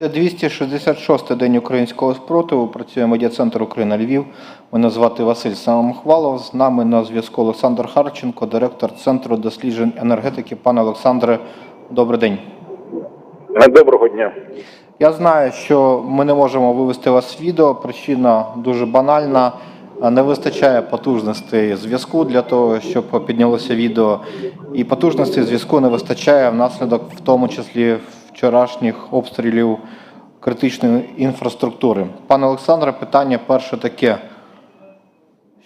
266 день українського спротиву. Працює медіа-центр Україна Львів. Мене звати Василь Самохвалов. З нами на зв'язку Олександр Харченко, директор Центру досліджень енергетики. Пане Олександре, добрий день. Доброго дня. Я знаю, що ми не можемо вивести вас відео. Причина дуже банальна. Не вистачає потужностей зв'язку для того, щоб піднялося відео. І потужностей зв'язку не вистачає внаслідок, в тому числі вчорашніх обстрілів критичної інфраструктури. Пане Олександре, питання перше таке.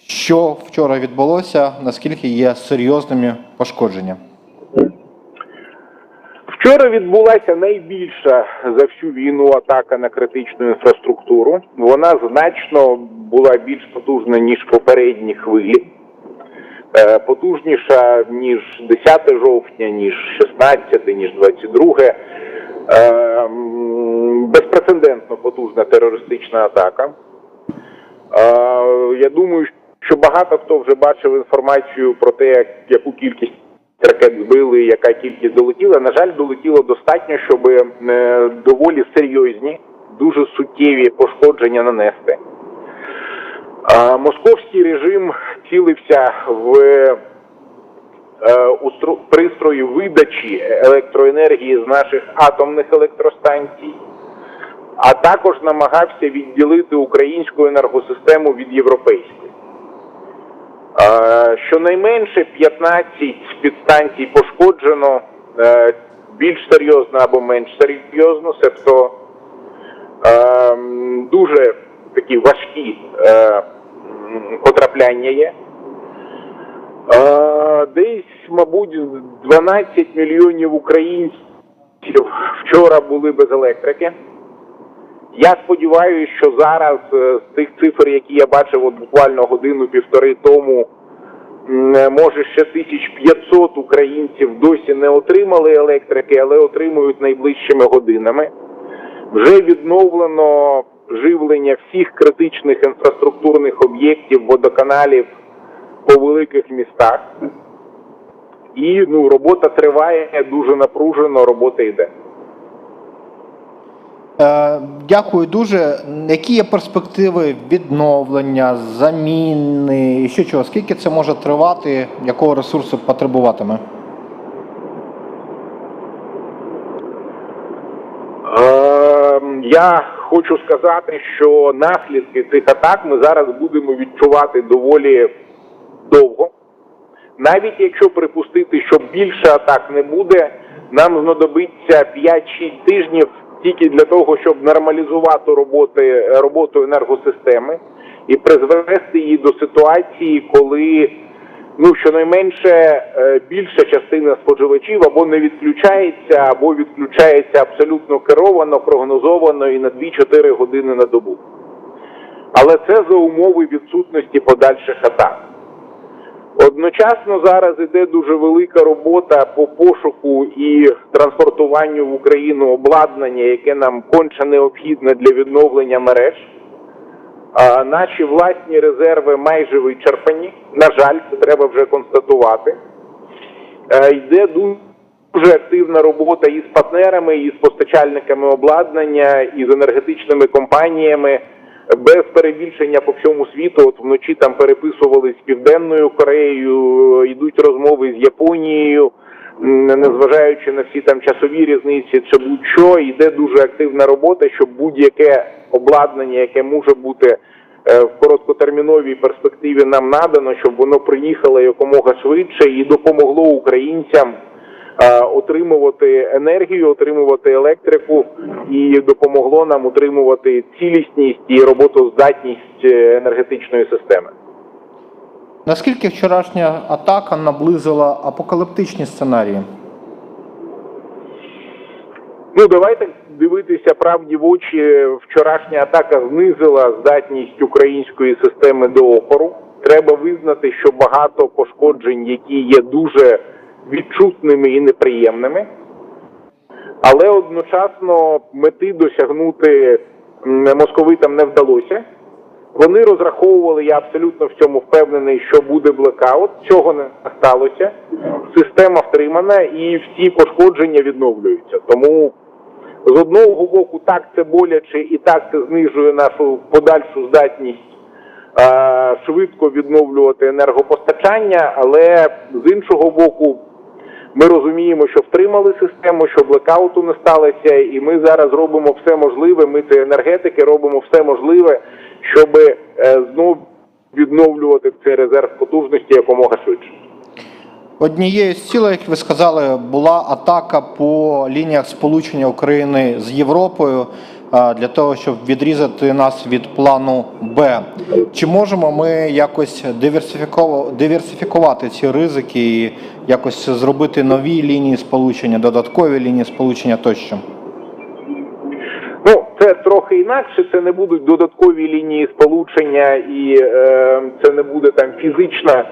Що вчора відбулося? Наскільки є серйозними пошкодження? Вчора відбулася найбільша за всю війну атака на критичну інфраструктуру. Вона значно була більш потужна ніж попередні хвилі. Е, Потужніша ніж 10 жовтня, ніж 16, ніж 22. Е, м, Безпрецедентно потужна терористична атака. Е, Я думаю, що багато хто вже бачив інформацію про те, як- яку кількість ракет збили, яка кількість долетіла. На жаль, долетіло достатньо, щоб е, доволі серйозні, дуже суттєві пошкодження нанести. Московський режим цілився в е, пристрої видачі електроенергії з наших атомних електростанцій, а також намагався відділити українську енергосистему від європейської. Е, Щонайменше 15 підстанцій пошкоджено е, більш серйозно або менш серйозно, себто е, дуже такі важкі е, потрапляння є. Е, Десь, мабуть, 12 мільйонів українців вчора були без електрики. Я сподіваюся, що зараз е, з тих цифр, які я бачив от буквально годину-півтори тому, е, може ще 1500 українців досі не отримали електрики, але отримують найближчими годинами. Вже відновлено живлення всіх критичних інфраструктурних об'єктів, водоканалів по великих містах. І ну, робота триває дуже напружено, робота йде. Е, Дякую дуже. Які є перспективи відновлення, заміни і ще чого? Скільки це може тривати? Якого ресурсу потребуватиме? Ем, Я хочу сказати, що наслідки цих атак ми зараз будемо відчувати доволі довго. Навіть якщо припустити, що більше атак не буде, нам знадобиться 5-6 тижнів тільки для того, щоб нормалізувати роботи, роботу енергосистеми і призвести її до ситуації, коли ну щонайменше е, більша частина споживачів або не відключається, або відключається абсолютно керовано, прогнозовано і на 2-4 години на добу. Але це за умови відсутності подальших атак. Одночасно зараз іде дуже велика робота по пошуку і транспортуванню в Україну обладнання, яке нам конче необхідне для відновлення мереж. А наші власні резерви майже вичерпані. На жаль, це треба вже констатувати. Е, Йде дуже активна робота і з партнерами, і з постачальниками обладнання, і з енергетичними компаніями. Без перебільшення по всьому світу. От вночі там переписували з Південною Кореєю, йдуть розмови з Японією, незважаючи на всі там часові різниці чи будь-що, йде дуже активна робота, щоб будь-яке обладнання, яке може бути е, в короткотерміновій перспективі нам надано, щоб воно приїхало якомога швидше і допомогло українцям отримувати енергію, отримувати електрику і допомогло нам утримувати цілісність і роботоздатність е, енергетичної системи. Наскільки вчорашня атака наблизила апокаліптичні сценарії? Ну давайте дивитися правді в очі. Вчорашня атака знизила здатність української системи до опору. Треба визнати, що багато пошкоджень, які є дуже відчутними і неприємними, але одночасно мети досягнути московитам не вдалося. Вони розраховували, я абсолютно в цьому впевнений, що буде блекаут. Цього не сталося. Система втримана і всі пошкодження відновлюються. Тому З одного боку, так це боляче і так це знижує нашу подальшу здатність е, швидко відновлювати енергопостачання, але з іншого боку, ми розуміємо, що втримали систему, що блекауту не сталося, і ми зараз робимо все можливе. Ми це енергетики робимо все можливе, щоб е, знов відновлювати цей резерв потужності якомога швидше. Однією з цілей, як ви сказали, була атака по лініях сполучення України з Європою для того, щоб відрізати нас від плану Б. Чи можемо ми якось диверсифікувати ці ризики і якось зробити нові лінії сполучення, додаткові лінії сполучення тощо? Ну, це трохи інакше. Це не будуть додаткові лінії сполучення, і е, це не буде там фізична.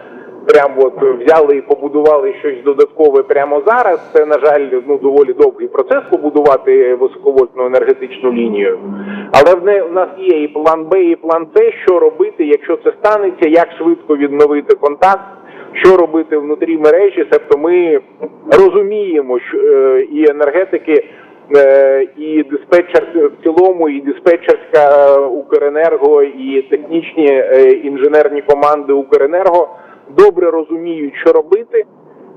Прям от взяли і побудували щось додаткове прямо зараз. Це, на жаль, ну доволі довгий процес побудувати високовольтну енергетичну лінію. Але в не в нас є і план Б, і план С, що робити, якщо це станеться, як швидко відновити контакт, що робити внутрі мережі. Тобто ми розуміємо, що е, і енергетики. Е, і диспетчер в цілому, і диспетчерська е, Укренерго, і технічні е, інженерні команди Укренерго добре розуміють, що робити.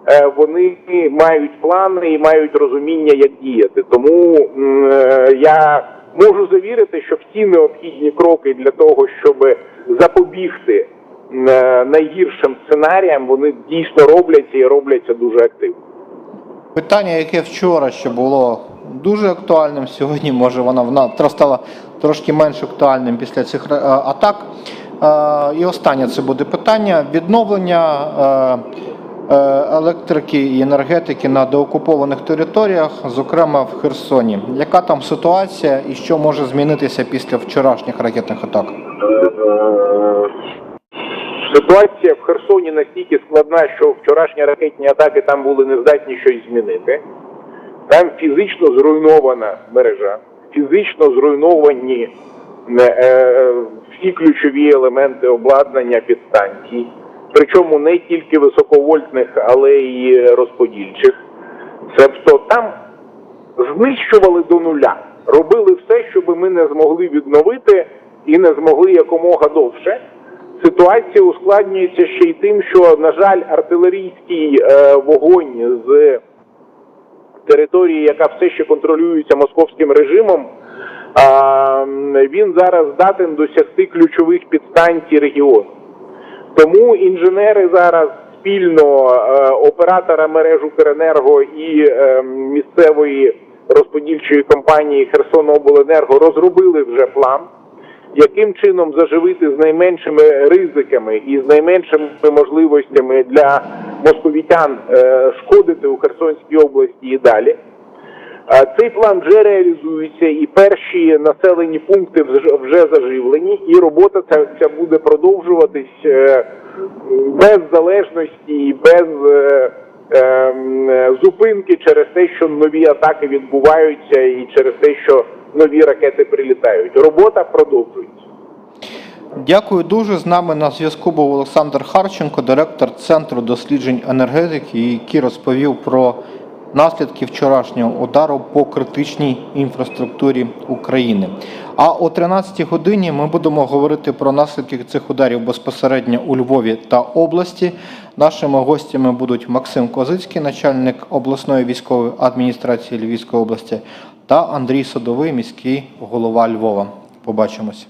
Е, Вони мають плани і мають розуміння, як діяти. Тому е, я можу завірити, що всі необхідні кроки для того, щоб запобігти е, найгіршим сценаріям, вони дійсно робляться і робляться дуже активно. Питання, яке вчора ще було дуже актуальним, сьогодні може воно вона стало трошки менш актуальним після цих атак. І останнє це буде питання відновлення е, е, електрики і енергетики на деокупованих територіях, зокрема в Херсоні. Яка там ситуація і що може змінитися після вчорашніх ракетних атак? Ситуація в Херсоні настільки складна, що вчорашні ракетні атаки там були не здатні щось змінити. Там фізично зруйнована мережа, фізично зруйновані е, всі ключові елементи обладнання підстанцій, причому не тільки високовольтних, але й розподільчих. Тобто там знищували до нуля, робили все, щоб ми не змогли відновити і не змогли якомога довше. Ситуація ускладнюється ще й тим, що, на жаль, артилерійський е, вогонь з території, яка все ще контролюється московським режимом, він зараз здатен досягти ключових підстанцій регіону. Тому інженери зараз спільно е, оператора мереж Укренерго і е, місцевої розподільчої компанії Херсонобленерго розробили вже план, яким чином заживити з найменшими ризиками і з найменшими можливостями для московітян е, шкодити у Херсонській області і далі. Цей план вже реалізується, і перші населені пункти вже- заживлені, і робота ця, буде продовжуватись е, без залежності і без е, е, зупинки через те, що нові атаки відбуваються, і через те, що нові ракети прилітають. Робота продовжується. Дякую дуже. З нами на зв'язку був Олександр Харченко, директор Центру досліджень енергетики, який розповів про наслідки вчорашнього удару по критичній інфраструктурі України. А о 13 годині ми будемо говорити про наслідки цих ударів безпосередньо у Львові та області. Нашими гостями будуть Максим Козицький, начальник обласної військової адміністрації Львівської області, та Андрій Садовий, міський голова Львова. Побачимось.